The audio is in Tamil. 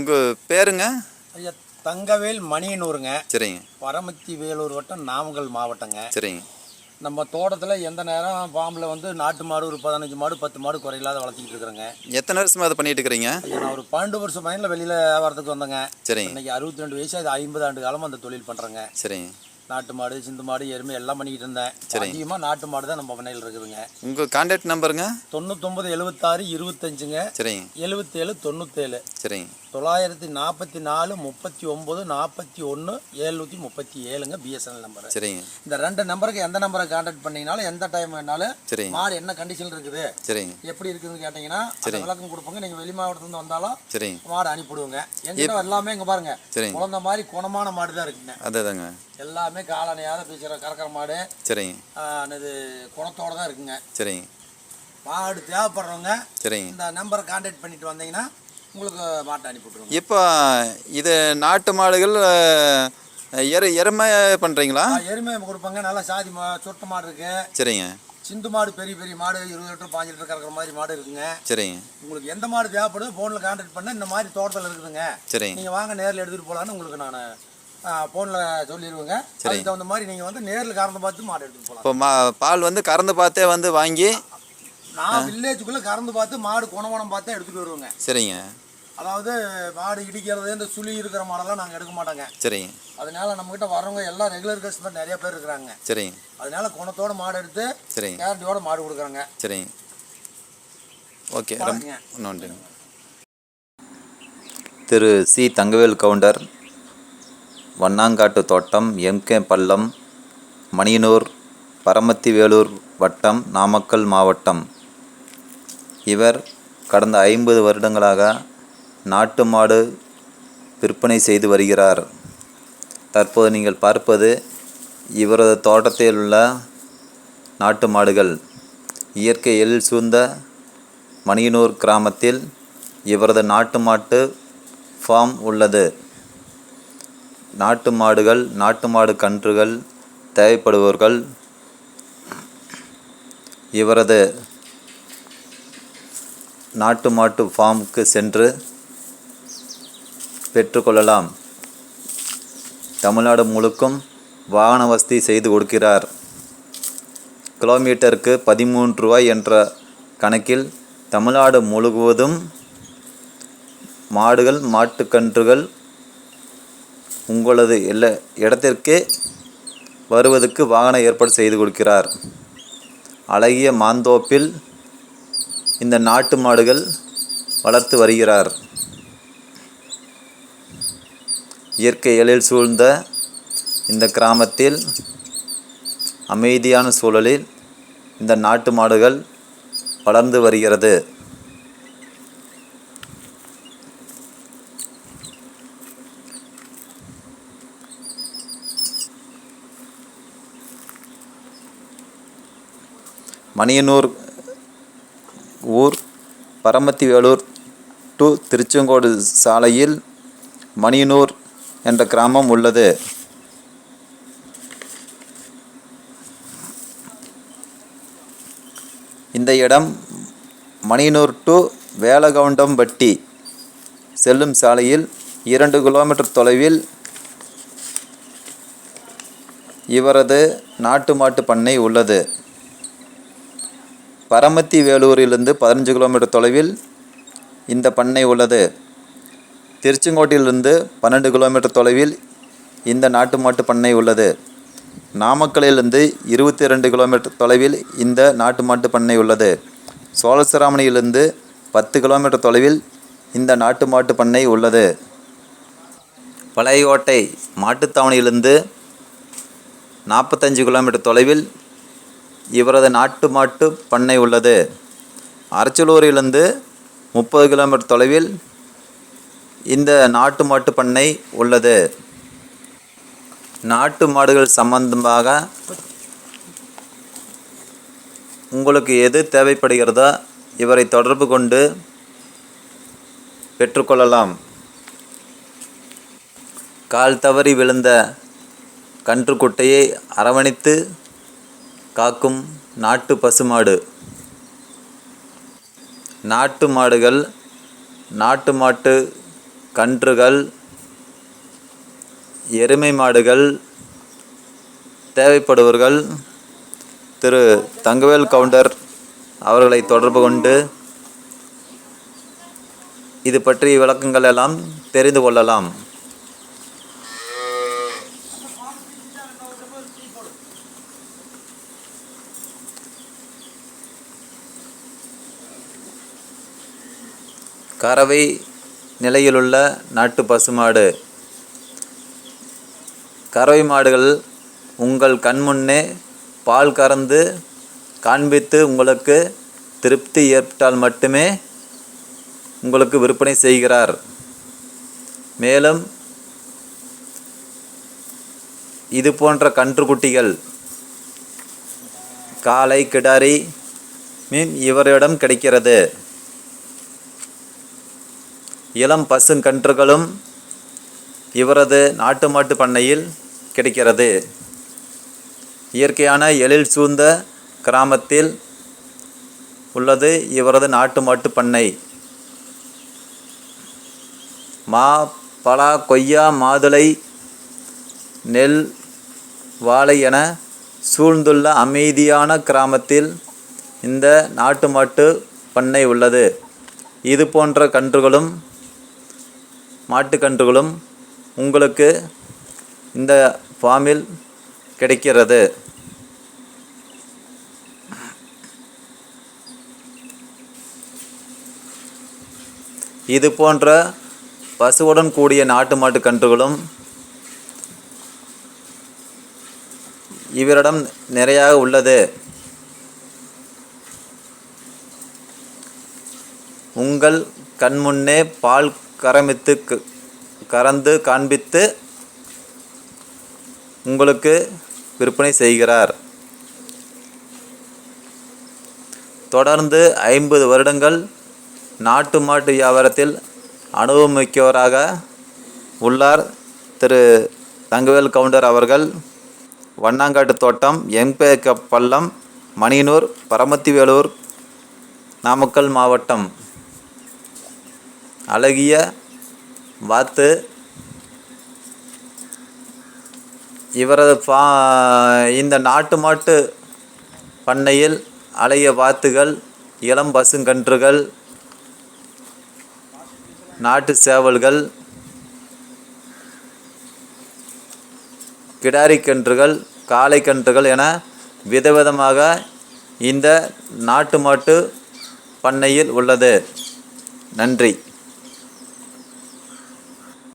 உங்கள் பேருங்க? ஐயா தங்கவேல் மணியனூருங்க. சரிங்க. பரமத்தி வேலூர் வட்டம் நாமக்கல் மாவட்டங்க. சரிங்க. நம்ம தோட்டத்தில் எந்த நேரம் ஃபார்மில் வந்து நாட்டு மாடு ஒரு பதினஞ்சு மாடு பத்து மாடு குறையில்லாத வளர்த்திக்கிட்டு இருக்கிறேங்க. எத்தனை வருஷமா அதை பண்ணிட்டு இருக்கிறீங்க? நான் ஒரு பன்னெண்டு வருஷம் பயனில் வெளியில் வியாபாரத்துக்கு வந்தேங்க. சரிங்க. இன்னைக்கு அறுபத்தி ரெண்டு வயசு அது ஐம்பது ஆண்டு காலமாக அந்த தொழில் பண்ணுறேங்க சரிங்க. நாட்டு மாடு சிந்து மாடு எருமை எல்லாம் பண்ணிக்கிட்டு இருந்தேன். அதிகமாக நாட்டு மாடு தான் நம்ம பண்ணையில் இருக்குதுங்க. உங்கள் கான்டாக்ட் நம்பருங்க தொண்ணூத்தொம்பது எழுபத்தாறு இருபத்தஞ்சுங்க சரிங்க. எழுபத்தேழு தொண்ணூற்றேழு சரிங்க. தொள்ளாயிரத்தி நாற்பத்தி நாலு முப்பத்தி ஒம்பது நாற்பத்தி ஒன்று எழுநூற்றி முப்பத்தி ஏழுங்க பிஎஸ்என்எல் நம்பர் சரிங்க. இந்த ரெண்டு நம்பருக்கு எந்த நம்பரை கான்டாக்ட் பண்ணீங்கனாலும் எந்த டைம் வேணாலும் சரிங்க. மாடு என்ன கண்டிஷன் இருக்குது சரிங்க. எப்படி இருக்குதுன்னு கேட்டிங்கன்னா விளக்கம் கொடுப்போங்க. நீங்கள் வெளி மாவட்டத்துலேருந்து வந்தாலும் சரிங்க. மாடு அனுப்பிவிடுவோங்க. எங்கிட்ட எல்லாமே இங்கே பாருங்க. சரிங்க. குழந்த மாதிரி குணமான மாடு தான் இருக்குங்க. அதுதாங்க. எல்லாமே காலனையாத பேசுகிற கறக்கிற மாடு. சரிங்க. இது குணத்தோட தான் இருக்குங்க. சரிங்க. மாடு தேவைப்படுறவங்க சரிங்க. இந்த நம்பரை கான்டாக்ட் பண்ணிட்டு வந்தீங்கன்னா உங்களுக்கு மாட்டை அனுப்பி விட்ருவோங்க இப்போ இது நாட்டு மாடுகள் எரு எருமை பண்ணுறீங்களா எருமை கொடுப்பாங்க. நல்லா சாதி மா சொட்ட மாடு இருக்கு. சரிங்க. சிந்து மாடு பெரிய பெரிய மாடு இருபது லிட்டர் பாஞ்சு லிட்டர் கறக்கிற மாதிரி மாடு இருக்குங்க. சரிங்க. உங்களுக்கு எந்த மாடு தேவைப்படுதோ ஃபோனில் கான்டாக்ட் பண்ண இந்த மாதிரி தோட்டத்தில் இருக்குதுங்க. சரிங்க. நீங்கள் வாங்க நேரில் எடுத்துகிட்டு போகலான்னு உங்களுக்கு நான் ஃபோனில் சொல்லிடுவேங்க அதுக்கு தகுந்த மாதிரி நீங்கள் வந்து நேரில் கறந்து பார்த்து மாடு எடுத்துகிட்டு போகலாம் இப்போ மா பால் வந்து கறந்து பார்த்தே வந்து வாங்கி நான் வில்லேஜுக்குள்ளே கறந்து பார்த்து மாடு குணவனம் பார்த்தே எடுத்துகிட்டு வருவேங்க. சரிங்க. அதாவது மாடு இடிக்கிறது இந்த சுழி இருக்கிற மாடெல்லாம் நாங்கள் எடுக்க மாட்டோங்க. சரிங்க. அதனால நம்மகிட்ட வரவங்க எல்லாம் ரெகுலர் கஸ்டமர் நிறைய பேர் இருக்கிறாங்க. சரிங்க. அதனால குணத்தோட மாடு எடுத்து சரிங்க. கேரண்டியோட மாடு கொடுக்குறாங்க. சரிங்க. ஓகே. நன்றிங்க. திரு சி தங்கவேல் கவுண்டர் வண்ணாங்காட்டு தோட்டம் எம்கே பள்ளம் மணியனூர் பரமத்தி வேலூர் வட்டம் நாமக்கல் மாவட்டம். இவர் கடந்த ஐம்பது வருடங்களாக நாட்டு மாடு விற்பனை செய்து வருகிறார். தற்போது நீங்கள் பார்ப்பது இவரது தோட்டத்தில் உள்ள நாட்டு மாடுகள். இயற்கை எழில் சூழ்ந்த மணியனூர் கிராமத்தில் இவரது நாட்டு மாட்டு ஃபார்ம் உள்ளது. நாட்டு மாடுகள் நாட்டு மாடு கன்றுகள் தேவைப்படுபவர்கள் இவரது நாட்டு மாட்டு ஃபார்முக்கு சென்று பெற்றுக்கொள்ளலாம். தமிழ்நாடு முழுக்கும் வாகன வசதி செய்து கொடுக்கிறார். கிலோமீட்டருக்கு பதிமூன்று ரூபாய் என்ற கணக்கில் தமிழ்நாடு முழுவதும் மாடுகள் மாட்டுக்கன்றுகள் உங்களது எல்ல இடத்திற்கே வருவதற்கு வாகன ஏற்பாடு செய்து கொடுக்கிறார். அழகிய மாந்தோப்பில் இந்த நாட்டு மாடுகள் வளர்த்து வருகிறார். இயற்கை எழில் சூழ்ந்த இந்த கிராமத்தில் அமைதியான சூழலில் இந்த நாட்டு மாடுகள் வளர்ந்து வருகிறது. மணியனூர் ஊர் பரமத்தி வேலூர் டு திருச்செங்கோடு சாலையில் மணியனூர் என்ற கிராமம் உள்ளது. இந்த இடம் மணியனூர் டு வேலகவுண்டம்பட்டி செல்லும் சாலையில் இரண்டு கிலோமீட்டர் தொலைவில் இவரது நாட்டு மாட்டு பண்ணை உள்ளது. பரமத்தி வேலூரிலிருந்து பதினஞ்சு கிலோமீட்டர் தொலைவில் இந்த பண்ணை உள்ளது. திருச்செங்கோட்டிலிருந்து பன்னெண்டு கிலோமீட்டர் தொலைவில் இந்த நாட்டு மாட்டு பண்ணை உள்ளது. நாமக்கலிலிருந்து இருபத்தி ரெண்டு கிலோமீட்டர் தொலைவில் இந்த நாட்டு மாட்டு பண்ணை உள்ளது. சோழசிராமணியிலிருந்து பத்து கிலோமீட்டர் தொலைவில் இந்த நாட்டு மாட்டு பண்ணை உள்ளது. பழையோட்டை மாட்டுத்தாவணியிலிருந்து நாற்பத்தஞ்சு கிலோமீட்டர் தொலைவில் இவரது நாட்டு மாட்டு பண்ணை உள்ளது. அரச்சலூரிலிருந்து முப்பது கிலோமீட்டர் தொலைவில் இந்த நாட்டு மாட்டு பண்ணை உள்ளது. நாட்டு மாடுகள் சம்பந்தமாக உங்களுக்கு எது தேவைப்படுகிறதோ இவரை தொடர்பு கொண்டு பெற்றுக்கொள்ளலாம். கால் தவறி விழுந்த கன்றுக்குட்டையை அரவணைத்து காக்கும் நாட்டு பசுமாடு. நாட்டு மாடுகள் நாட்டு மாட்டு கன்றுகள் எருமை மாடுகள் தேவைப்படுவர்கள் திரு தங்கவேல் கவுண்டர் அவர்களை தொடர்பு கொண்டு இது பற்றிய விளக்கங்கள் எல்லாம் தெரிந்து கொள்ளலாம். கறவை நிலையிலுள்ள நாட்டு பசுமாடு. கறவை மாடுகள் உங்கள் கண்முன்னே பால் கறந்து காண்பித்து உங்களுக்கு திருப்தி ஏற்பட்டால் மட்டுமே உங்களுக்கு விற்பனை செய்கிறார். மேலும் இது போன்ற கன்றுக்குட்டிகள் காலை கிடாரி மீன் இவரிடம் கிடைக்கிறது. இளம் பசுங்கன்றுகளும் இவரது நாட்டு மாட்டு பண்ணையில் கிடைக்கிறது. இயற்கையான எழில் சூழ்ந்த கிராமத்தில் உள்ளது இவரது நாட்டு மாட்டு பண்ணை. மா பலா கொய்யா மாதுளை நெல் வாழை என சூழ்ந்துள்ள அமைதியான கிராமத்தில் இந்த நாட்டு மாட்டு பண்ணை உள்ளது. இது போன்ற கன்றுகளும் மாட்டுக்கன்றுகளும் உங்களுக்கு இந்த ஃபார்மில் கிடைக்கிறது. இது போன்ற பசுவுடன் கூடிய நாட்டு மாட்டு கன்றுகளும் இவரிடம் நிறையாக உள்ளது. உங்கள் கண்முன்னே பால் கரமித்து க- கறந்து காண்பித்து உங்களுக்கு விற்பனை செய்கிறார். தொடர்ந்து ஐம்பது வருடங்கள் நாட்டு மாட்டு வியாபாரத்தில் அனுபவமிக்கவராக உள்ளார் திரு தங்கவேல் கவுண்டர் அவர்கள். வண்ணாங்காட்டு தோட்டம் எம்பே பள்ளம் மணியனூர் பரமத்திவேலூர் நாமக்கல் மாவட்டம். அழகிய வாத்து. இவரது பா இந்த நாட்டு மாட்டு பண்ணையில் அழகிய வாத்துகள் இளம் பசுங்கன்றுகள் நாட்டு சேவல்கள் கிடாரிக்கன்றுகள் காளைக்கன்றுகள் என விதவிதமாக இந்த நாட்டு மாட்டு பண்ணையில் உள்ளது. நன்றி.